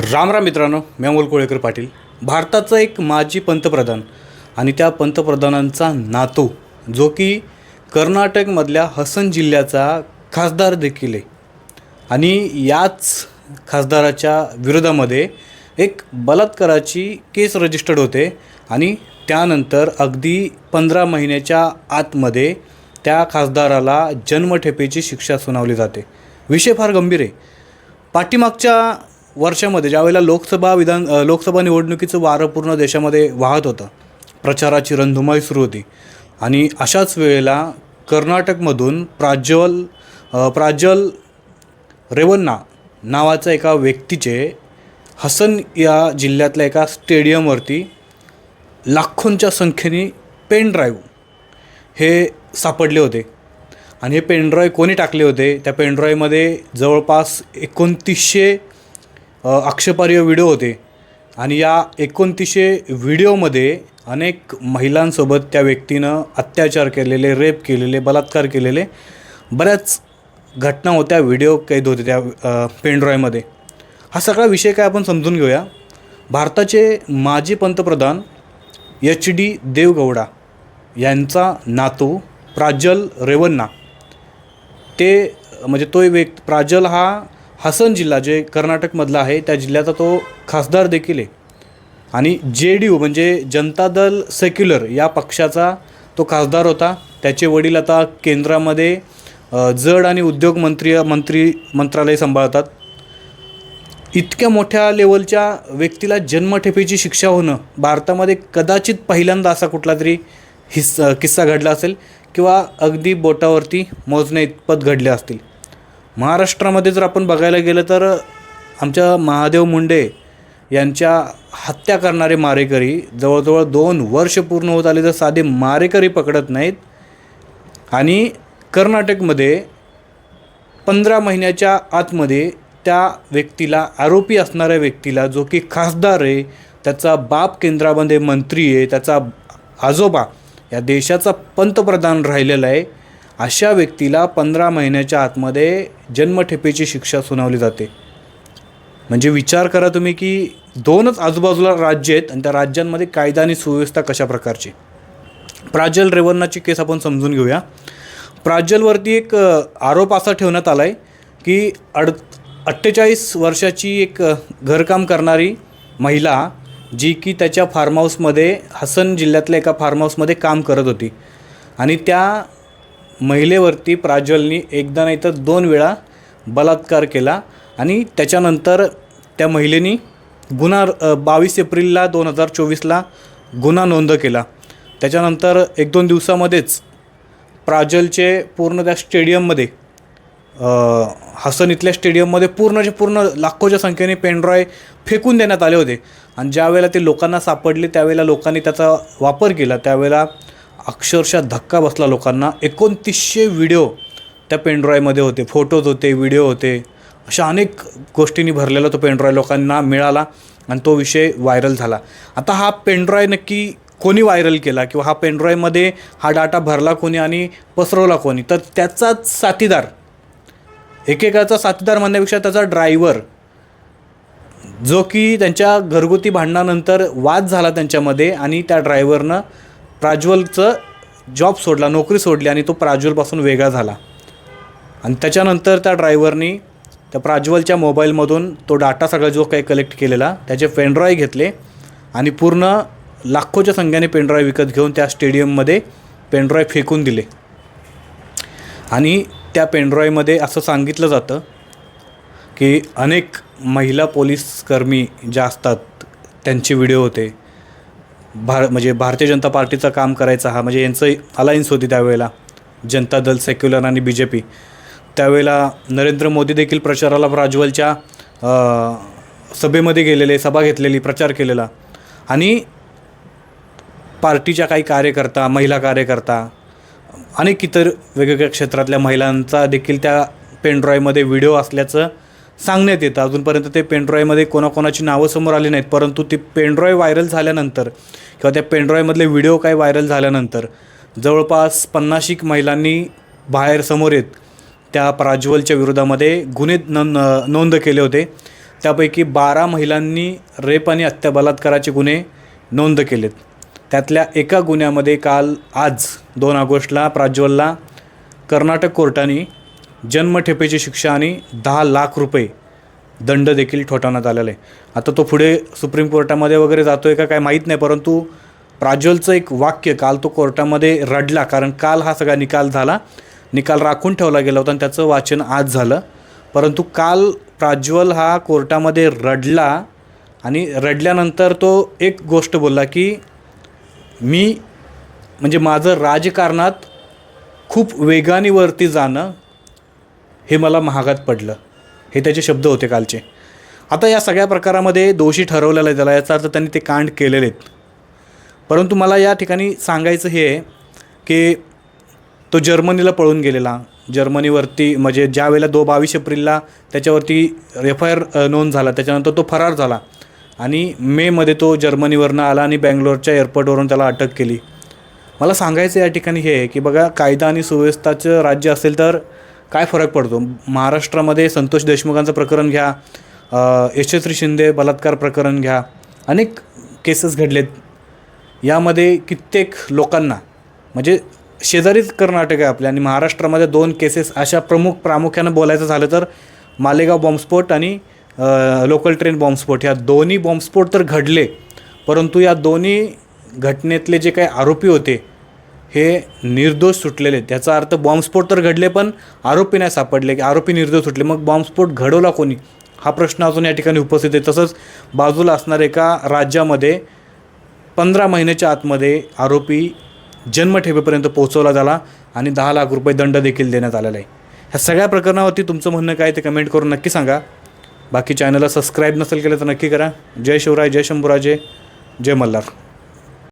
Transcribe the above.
राम राम मित्रांनो मी अमोल कोळेकर पाटील. भारताचा एक माजी पंतप्रधान आणि त्या पंतप्रधानांचा नातू जो की कर्नाटकमधल्या हसन जिल्ह्याचा खासदार देखील आहे. आणि याच खासदाराच्या विरोधामध्ये एक बलात्काराची केस रजिस्टर्ड होते आणि त्यानंतर अगदी पंधरा महिन्याच्या आतमध्ये त्या खासदाराला जन्मठेपेची शिक्षा सुनावली जाते. विषय फार गंभीर आहे. पाठीमागच्या वर्षामध्ये ज्यावेळेला लोकसभा विधान लोकसभा निवडणुकीचं वारं पूर्ण देशामध्ये वाहत होतं प्रचाराची रणधुमाई सुरू होती. आणि अशाच वेळेला कर्नाटकमधून प्राज्वल प्राज्वल रेवन्ना नावाच्या एका व्यक्तीचे हसन या जिल्ह्यातल्या एका स्टेडियमवरती लाखोंच्या संख्येने पेनड्राईव्ह हे सापडले होते. आणि हे पेनड्रॉय कोणी टाकले होते? त्या पेनड्रॉयमध्ये जवळपास एकोणतीसशे आक्षेपार्ह व्हिडिओ होते. आणि या एकोणतीसशे व्हिडिओमध्ये अनेक महिलांसोबत त्या व्यक्तीनं अत्याचार केलेले रेप केलेले बलात्कार केलेले बऱ्याच घटना होत्या व्हिडिओ कैद होते त्या पेनड्रॉयमध्ये हा सगळा विषय काय आपण समजून घेऊया. भारताचे माजी पंतप्रधान एच डी देवगौडा यांचा नातू प्राजल रेवन्ना. ते म्हणजे तो व्यक्ती प्राजल हा हसन जिल्हा जे कर्नाटकमधला आहे त्या जिल्ह्याचा तो खासदार देखील आहे. आणि जे डी यू म्हणजे जनता दल सेक्युलर या पक्षाचा तो खासदार होता. त्याचे वडील आता केंद्रामध्ये जड आणि उद्योग मंत्री मंत्री मंत्रालय सांभाळतात. इतक्या मोठ्या लेवलच्या व्यक्तीला जन्मठेपेची शिक्षा होणं भारतामध्ये कदाचित पहिल्यांदा असा कुठला तरी हिस्सा किस्सा घडला असेल किंवा अगदी बोटावरती मोजण्या इतपत घडले असतील. महाराष्ट्रामध्ये जर आपण बघायला गेलं तर आमच्या महादेव मुंडे यांच्या हत्या करणारे मारेकरी जवळजवळ दोन वर्ष पूर्ण होत आले तर साधे मारेकरी पकडत नाहीत. आणि कर्नाटकमध्ये पंधरा महिन्याच्या आतमध्ये त्या व्यक्तीला आरोपी असणाऱ्या व्यक्तीला जो की खासदार आहे त्याचा बाप केंद्रामध्ये मंत्री आहे त्याचा आजोबा या देशाचा पंतप्रधान राहिलेला आहे. अशा व्यक्तीला पंधरा महिन्याच्या आतमध्ये जन्मठेपेची शिक्षा सुनावली जाते. म्हणजे विचार करा तुम्ही की दोनच आजूबाजूला राज्य आहेत आणि त्या राज्यांमध्ये कायदा आणि सुव्यवस्था कशा प्रकारची? प्राजल रेवन्नाची केस आपण समजून घेऊया. प्राजलवरती एक आरोप असा ठेवण्यात आला आहे की अड अठ्ठेचाळीस वर्षाची एक घरकाम करणारी महिला जी की त्याच्या फार्म हाऊसमध्ये हसन जिल्ह्यातल्या एका फार्म हाऊसमध्ये काम करत होती. आणि त्या महिलेवरती प्राज्वलनी एकदा नाही तर दोन वेळा बलात्कार केला आणि त्याच्यानंतर त्या महिलेनी गुन्हा बावीस एप्रिलला दोन हजार चोवीसला गुन्हा नोंद केला. त्याच्यानंतर एक दोन दिवसामध्येच प्राजलचे पूर्ण त्या स्टेडियममध्ये हसन इथल्या स्टेडियममध्ये पूर्णचे पूर्ण लाखोच्या संख्येने पेनड्रॉय फेकून देण्यात आले होते. आणि ज्यावेळेला ते लोकांना सापडले त्यावेळेला लोकांनी त्याचा वापर केला. त्यावेळेला अक्षरशः धक्का बसला लोकांना. एकोणतीसशे व्हिडिओ त्या पेनड्रॉयमध्ये होते. फोटोज होते व्हिडिओ होते. अशा अनेक गोष्टींनी भरलेला तो पेनड्रॉय लोकांना मिळाला आणि तो विषय व्हायरल झाला. आता हा पेनड्रॉय नक्की कोणी व्हायरल केला किंवा हा पेनड्रॉयमध्ये हा डाटा भरला कोणी आणि पसरवला कोणी? तर त्याचाच साथीदार एकेकाचा साथीदार म्हणण्यापेक्षा त्याचा ड्रायव्हर जो की त्यांच्या घरगुती भांडणानंतर वाद झाला त्यांच्यामध्ये आणि त्या ड्रायव्हरनं प्राज्वलचं जॉब सोडला नोकरी सोडली आणि तो प्राज्वलपासून वेगळा झाला. आणि त्याच्यानंतर त्या ड्रायव्हरनी त्या प्राज्वलच्या मोबाईलमधून तो डाटा सगळा जो काही कलेक्ट केलेला त्याचे पेनड्रॉय घेतले आणि पूर्ण लाखोच्या संख्येने पेनड्रॉय विकत घेऊन त्या स्टेडियममध्ये पेनड्रॉय फेकून दिले. आणि त्या पेनड्रॉयमध्ये असं सांगितलं जातं की अनेक महिला पोलीस कर्मी ज्या असतात त्यांचे व्हिडिओ होते. भार म्हणजे भारतीय जनता पार्टीचं काम करायचा हा म्हणजे यांचं अलायन्स होती त्यावेळेला जनता दल सेक्युलर आणि बी जे पी त्यावेळेला नरेंद्र मोदी देखील प्रचाराला प्राज्वलच्या सभेमध्ये गेलेले सभा घेतलेली प्रचार केलेला. आणि पार्टीच्या काही कार्यकर्ता महिला कार्यकर्ता अनेक इतर वेगवेगळ्या क्षेत्रातल्या महिलांचा देखील त्या पेनड्रॉयमध्ये व्हिडिओ असल्याचं सांगण्यात येतं. अजूनपर्यंत ते पेनड्रॉयमध्ये कोणाकोणाची नावं समोर आली नाहीत परंतु ती पेनड्रॉय व्हायरल झाल्यानंतर किंवा त्या पेनड्रॉयमधले व्हिडिओ काय व्हायरल झाल्यानंतर जवळपास पन्नाशीक महिलांनी बाहेर समोर येत त्या प्राज्वलच्या विरोधामध्ये गुन्हे नोंद नोंद केले होते. त्यापैकी बारा महिलांनी रेप आणि हत्या बलात्काराचे गुन्हे नोंद केलेत. त्यातल्या एका गुन्ह्यामध्ये काल आज दोन ऑगस्टला प्राज्वलला कर्नाटक कोर्टाने जन्मठेपेची शिक्षा आणि दहा लाख रुपये दंड देखील ठोठावण्यात आलेला. आहे आता तो पुढे सुप्रीम कोर्टामध्ये वगैरे जातो आहे का काय माहीत नाही परंतु प्राज्वलचं एक वाक्य काल तो कोर्टामध्ये रडला कारण काल हा सगळा निकाल झाला. निकाल राखून ठेवला गेला होता आणि त्याचं वाचन आज झालं. परंतु काल प्राज्वल हा कोर्टामध्ये रडला आणि रडल्यानंतर तो एक गोष्ट बोलला की मी म्हणजे माझं राजकारणात खूप वेगाने वरती जाणं हे मला महागात पडलं. हे त्याचे शब्द होते कालचे. आता या सगळ्या प्रकारामध्ये दोषी ठरवलेलं आहे त्याला. याचा अर्थ त्यांनी ते कांड केलेले आहेत परंतु मला या ठिकाणी सांगायचं हे आहे की तो जर्मनीला पळून गेलेला. जर्मनीवरती म्हणजे ज्या वेळेला दो बावीस एप्रिलला त्याच्यावरती एफ आय आर नोंद झाला. त्याच्यानंतर तो फरार झाला. आणि मेमध्ये तो जर्मनीवरनं आला आणि बँगलोरच्या एअरपोर्टवरून त्याला अटक केली. मला सांगायचं या ठिकाणी हे आहे की बघा कायदा आणि सुव्यवस्थाचं राज्य असेल तर काय फरक पडतो? महाराष्ट्रामध्ये संतोष देशमुखांचं प्रकरण घ्या यशस्वी शिंदे बलात्कार प्रकरण घ्या अनेक केसेस घडलेत. यामध्ये कित्येक लोकांना म्हणजे शेजारीच कर्नाटक आहे आपल्या आणि महाराष्ट्रामध्ये दोन केसेस अशा प्रमुख प्रामुख्यानं बोलायचं झालं तर मालेगाव बॉम्बस्फोट आणि लोकल ट्रेन बॉम्बस्फोट. ह्या दोन्ही बॉम्बस्फोट तर घडले परंतु या दोन्ही घटनेतले जे काही आरोपी होते हे निर्दोष सुटलेले. त्याचा अर्थ बॉम्बस्फोट तर घडले पण आरोपी नाही सापडले. की आरोपी निर्दोष सुटले. मग बॉम्बस्फोट घडवला कोणी? हा प्रश्न अजून या ठिकाणी उपस्थित आहे. तसंच बाजूला असणाऱ्या एका राज्यामध्ये पंधरा महिन्याच्या आतमध्ये आरोपी जन्मठेपेपर्यंत पोहोचवला झाला आणि दहा लाख रुपये दंड देखील देण्यात आलेला आहे. ह्या सगळ्या प्रकरणावरती तुमचं म्हणणं काय ते कमेंट करून नक्की सांगा. बाकी चॅनलला सबस्क्राईब नसेल केलं तर नक्की करा. जय शिवराय जय शंभूराजे जय मल्हार.